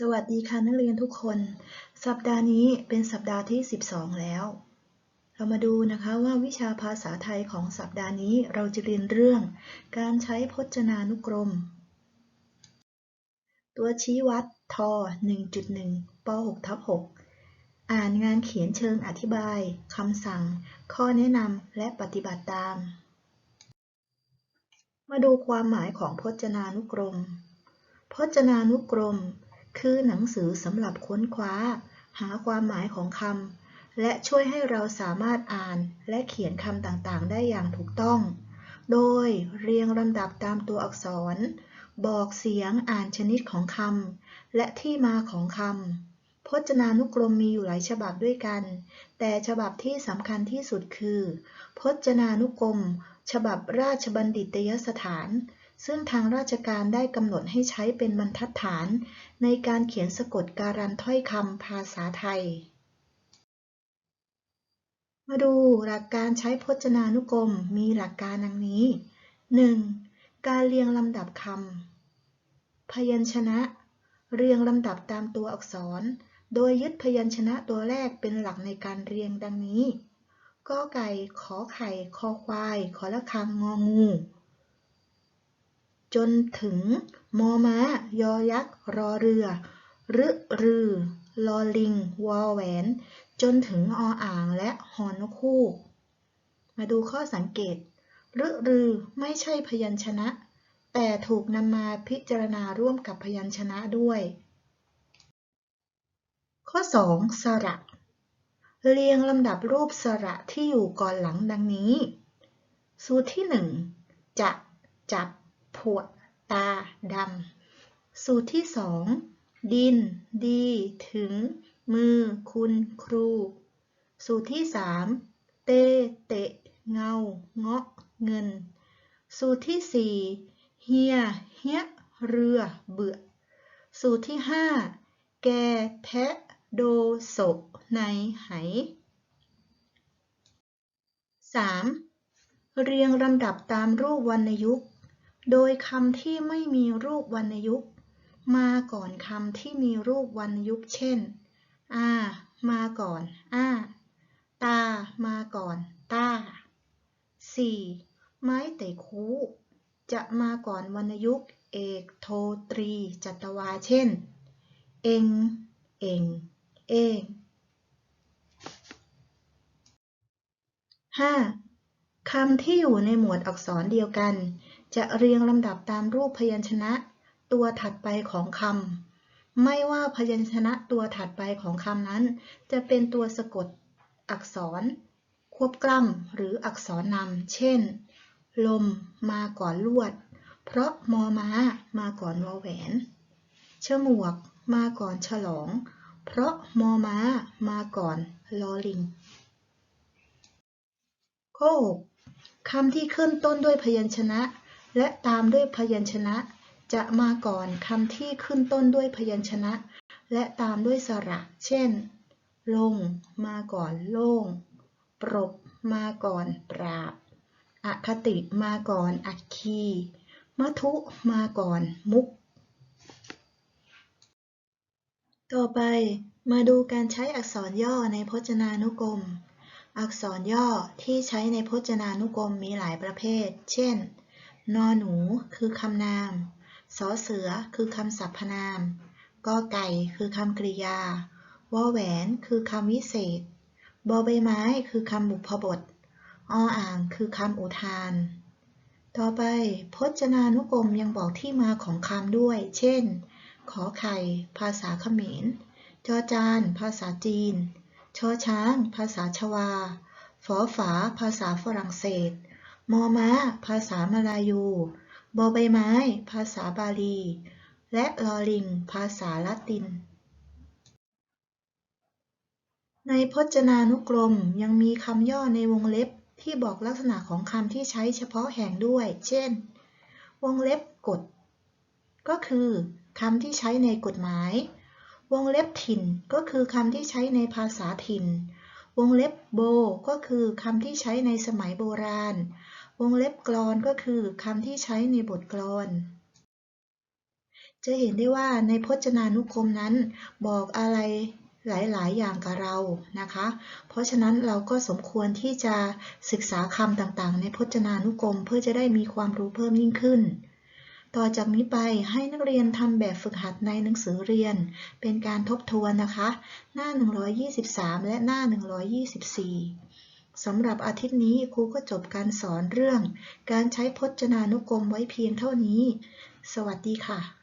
สวัสดีค่ะนักเรียนทุกคน สัปดาห์นี้เป็นสัปดาห์ที่ 12 แล้ว เรามาดูนะคะว่าวิชาภาษาไทยของสัปดาห์นี้เราจะเรียนเรื่อง การใช้พจนานุกรม ตัวชี้วัดท 1.1ป6ทับ6อ่านงานเขียนเชิงอธิบายคำสั่ง ข้อแนะนำและปฏิบัติตาม มาดูความหมายของพจนานุกรม พจนานุกรม คือหนังสือสำหรับค้นคว้า หาความหมายของคำและช่วยให้เราสามารถอ่านและเขียนคำต่างๆ ได้อย่างถูกต้อง โดยเรียงลำดับตามตัวอักษร บอกเสียงอ่านชนิดของคำและที่มาของคำพจนานุกรมมีอยู่หลายฉบับด้วยกัน แต่ฉบับที่สำคัญที่สุดคือ พจนานุกรม ฉบับราชบัณฑิตยสถาน ซึ่งทางราชการได้กำหนดให้ใช้เป็นบรรทัดฐาน ในการเขียนสะกดการันถ้อยคำภาษาไทย มาดูหลักการใช้พจนานุกรมมีหลักการดังนี้ 1. การเรียงลำดับคำพยัญชนะ เรียงลำดับตามตัวอักษร โดยยึดพยัญชนะตัวแรกเป็นหลักในการเรียงดังนี้กอไก่ ขอไข่ คอควาย ขอละคัง งองู จนถึงมอม้ายอยักษ์รอเรือรึรือ ลอลิง วอแหวน จนถึงออ่างและหอนคู่ มาดูข้อสังเกตรึรือไม่ใช่พยัญชนะ แต่ถูกนำมาพิจารณาร่วมกับพยัญชนะด้วย ข้อ 2 สระ เรียงลำดับรูปสระที่อยู่ก่อนหลังดังนี้ สูตรที่ 1 จะ จับ ผวดตาดำ สูตรที่2ดิน ดี ถึง มือ คุณครู สูตรที่3เต เตะ เงา เงาะ เงิน สูตรที่4เฮีย เฮีย เรือ เบื่อ สูตรที่5แก แทะ โด โสใน ไห 3. เรียงลำดับตามรูปวรรณยุกต์ โดยคำที่ไม่มีรูปวรรณยุกต์ มาก่อนคำที่มีรูปวรรณยุกต์เช่น อามาก่อนอ้าตา มาก่อนตา 4. ไม้เตะคูจะมาก่อนวรรณยุกต์ เอกโทตรี จัตวาเช่น เองเองเอง 5. คำที่อยู่ในหมวดอักษรเดียวกัน จะเรียงลำดับตามรูปพยัญชนะ ตัวถัดไปของคำ ไม่ว่าพยัญชนะตัวถัดไปของคำนั้น จะเป็นตัวสะกดอักษร ควบกล้ำหรืออักษรนำ เช่น ลมมาก่อนลวด เพราะมอม้ามาก่อนวอแหวน ฉมวกมาก่อนฉลอง เพราะมอม้ามาก่อนลอลิงข้อ6 คำที่ขึ้นต้นด้วยพยัญชนะ และตามด้วยพยัญชนะ จะมาก่อนคำที่ขึ้นต้นด้วยพยัญชนะ และตามด้วยสระ เช่น ลง มาก่อนโล่ง ปรบ มาก่อนปราบ อคติมาก่อนอัคคีมัทุมาก่อนมุก ต่อไปมาดูการใช้อักษรย่อในพจนานุกรม อักษรย่อที่ใช้ในพจนานุกรมมีหลายประเภท เช่น นอหนูคือคำนาม สอเสือคือคำสรรพนาม กอไก่คือคำกริยา วอแหวนคือคำวิเศษ บอใบไม้คือคำบุพบท ออ่างคือคำอุทาน ต่อไปพจนานุกรมยังบอกที่มาของคำด้วย เช่น ขอไข่ ภาษาเขมร จอจาน ภาษาจีน ชอช้าง ภาษาชวา ฝอฝา ภาษาฝรั่งเศส มอม้า ภาษามลายู บอใบไม้ ภาษาบาลี และลอลิง ภาษาละติน ในพจนานุกรมยังมีคำย่อในวงเล็บที่บอกลักษณะของคำที่ใช้เฉพาะแห่งด้วย เช่น วงเล็บกฎ ก็คือคำที่ใช้ในกฎหมาย วงเล็บถิ่นก็คือคำที่ใช้ในภาษาถิ่น วงเล็บโบก็คือคำที่ใช้ในสมัยโบราณ วงเล็บกลอนก็คือคำที่ใช้ในบทกลอน จะเห็นได้ว่าในพจนานุกรมนั้น บอกอะไรหลาย ๆ อย่างกับเรานะคะ เพราะฉะนั้นเราก็สมควรที่จะศึกษาคำต่าง ๆ ในพจนานุกรมเพื่อจะได้มีความรู้เพิ่มยิ่งขึ้น ต่อจากนี้ไปให้นักเรียนทำแบบฝึกหัดในหนังสือเรียน เป็นการทบทวนนะคะ หน้า 123 และหน้า 124สำหรับอาทิตย์นี้ครูก็จบการสอนเรื่อง การใช้พจนานุกรมไว้เพียงเท่านี้ สวัสดีค่ะ